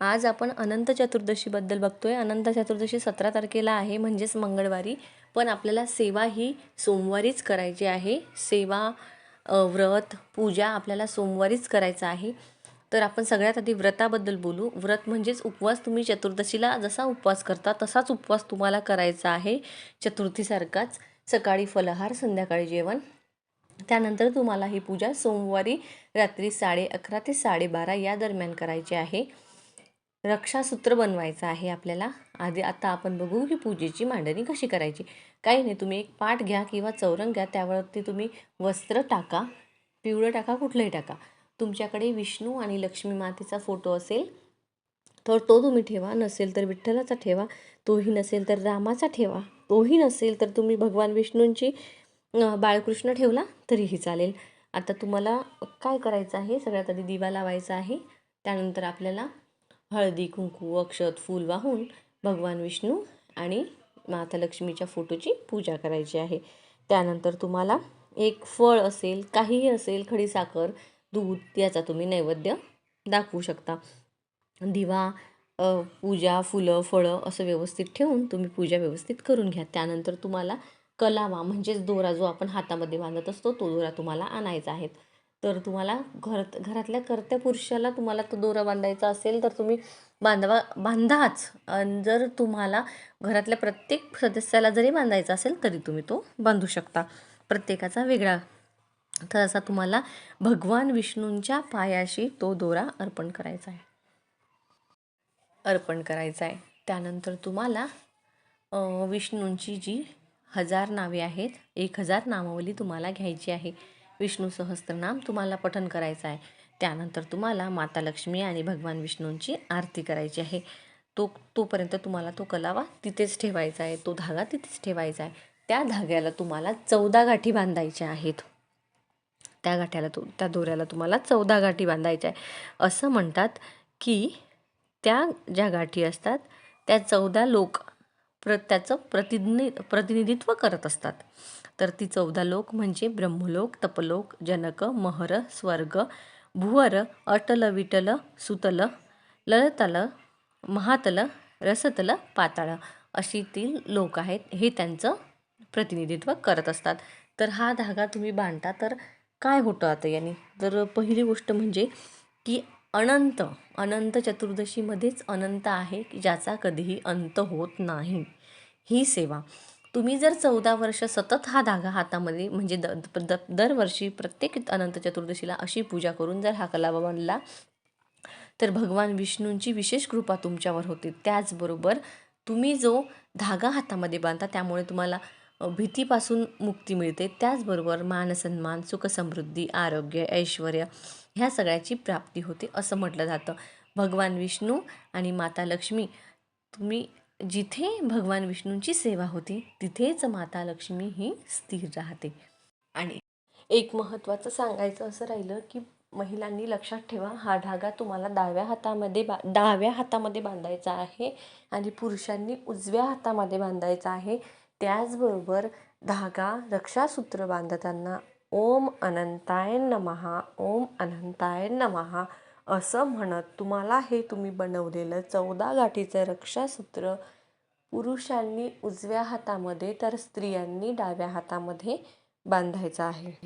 आज आपण अनंत चतुर्दशीबद्दल बघतोय. अनंत चतुर्दशी सतरा तारखेला आहे म्हणजेच मंगळवारी. पण आपल्याला सेवा ही सोमवारीच करायची आहे. सेवा व्रत पूजा आपल्याला सोमवारीच करायचं आहे. तर आपण सगळ्यात आधी व्रताबद्दल बोलू. व्रत म्हणजेच उपवास. तुम्ही चतुर्दशीला जसा उपवास करता तसाच उपवास तुम्हाला करायचा आहे. चतुर्थीसारखाच सकाळी फलहार संध्याकाळी जेवण. त्यानंतर तुम्हाला ही पूजा सोमवारी रात्री साडे अकरा ते साडेबारा या दरम्यान करायची आहे. रक्षासूत्र बनवायचं आहे आपल्याला. आधी आता आपण बघू की पूजेची मांडणी कशी करायची. काही नाही तुम्ही एक पाट घ्या किंवा चौरंग घ्या त्यावरती तुम्ही वस्त्र टाका पिवळं टाका कुठलंही टाका. तुमच्याकडे विष्णू आणि लक्ष्मी मातेचा फोटो असेल तर तो तुम्ही ठेवा. नसेल तर विठ्ठलाचा ठेवा तोही नसेल तर रामाचा ठेवा तोही नसेल तर तुम्ही भगवान विष्णूंची बाळकृष्ण ठेवला तरीही चालेल. आता तुम्हाला काय करायचं आहे? सगळ्यात आधी दिवा लावायचा आहे. त्यानंतर आपल्याला हळदी कुंकू अक्षत फूल वाहून भगवान विष्णू आणि माता लक्ष्मीच्या फोटोची पूजा करायची आहे. त्यानंतर तुम्हाला एक फळ असेल काहीही असेल खडीसाखर दूध याचा तुम्ही नैवेद्य दाखवू शकता. दिवा पूजा फुलं फळं असं व्यवस्थित ठेवून तुम्ही पूजा व्यवस्थित करून घ्या. त्यानंतर तुम्हाला कलावा म्हणजेच दोरा जो आपण हातामध्ये बांधत असतो तो दोरा तुम्हाला आणायचा आहे. तर तुम्हाला घर घरातल्या कर्त्या पुरुषाला तुम्हाला तो दोरा बांधायचा असेल तर तुम्ही बांधवा बांधाच. आणि जर तुम्हाला घरातल्या प्रत्येक सदस्याला जरी बांधायचा असेल तरी तुम्ही तो बांधू शकता. प्रत्येकाचा वेगळा. तर असा तुम्हाला भगवान विष्णूंच्या पायाशी तो दोरा अर्पण करायचा आहे. अर्पण करायचा आहे. त्यानंतर तुम्हाला विष्णूंची जी हजार नावे आहेत एक हजार नामावली तुम्हाला घ्यायची आहे. विष्णू सहस्त्रनाम तुम्हाला पठन करायचं आहे. त्यानंतर तुम्हाला माता लक्ष्मी आणि भगवान विष्णूंची आरती करायची आहे. तो तोपर्यंत तुम्हाला तो कलावा तिथेच ठेवायचा आहे. तो धागा तिथेच ठेवायचा आहे. त्या धाग्याला तुम्हाला चौदा गाठी बांधायच्या आहेत. त्या गाठ्याला तो त्या दोऱ्याला तुम्हाला चौदा गाठी बांधायच्या आहे. असं म्हणतात की त्या ज्या गाठी असतात त्या चौदा लोक प्र त्याचं प्रतिनि प्रतिनिधित्व करत असतात. तर ती चौदा लोक म्हणजे ब्रह्मलोक तपलोक जनक महर स्वर्ग भुवर अटल विटल सुतल ललतल महातल रसतल पाताळ अशी ती लोक आहेत. हे त्यांचं प्रतिनिधित्व करत असतात. तर हा धागा तुम्ही बांधता तर काय होतं आता याने? तर पहिली गोष्ट म्हणजे की अनंत अनंत चतुर्दशीमध्येच अनंत आहे की ज्याचा कधीही अंत होत नाही. ही सेवा. तुम्ही जर चौदा वर्ष सतत हा धागा हातामध्ये म्हणजे द द दरवर्षी प्रत्येक अनंत चतुर्दशीला अशी पूजा करून जर हा कलावा बनला तर भगवान विष्णूंची विशेष कृपा तुमच्यावर होते. त्याचबरोबर तुम्ही जो धागा हातामध्ये बांधता त्यामुळे तुम्हाला भीतीपासून मुक्ती मिळते. त्याचबरोबर मानसन्मान सुखसमृद्धी आरोग्य ऐश्वर ह्या सगळ्याची प्राप्ती होते असं म्हटलं जातं. भगवान विष्णू आणि माता लक्ष्मी तुम्ही जिथे भगवान विष्णूंची सेवा होती तिथेच माता लक्ष्मी ही स्थिर राहते. आणि एक महत्त्वाचं सांगायचं असं राहिलं की महिलांनी लक्षात ठेवा हा धागा तुम्हाला डाव्या हातामध्ये बा डाव्या हातामध्ये बांधायचा आहे आणि पुरुषांनी उजव्या हातामध्ये बांधायचा आहे. त्याचबरोबर धागा रक्षासूत्र बांधताना ओम अनंताय नमहा ओम अनंताय नमहा असं म्हणत तुम्हाला हे तुम्ही बनवलेलं चौदा गाठीचं रक्षासूत्र पुरुषांनी उजव्या हातामध्ये तर स्त्रियांनी डाव्या हातामध्ये बांधायचं आहे.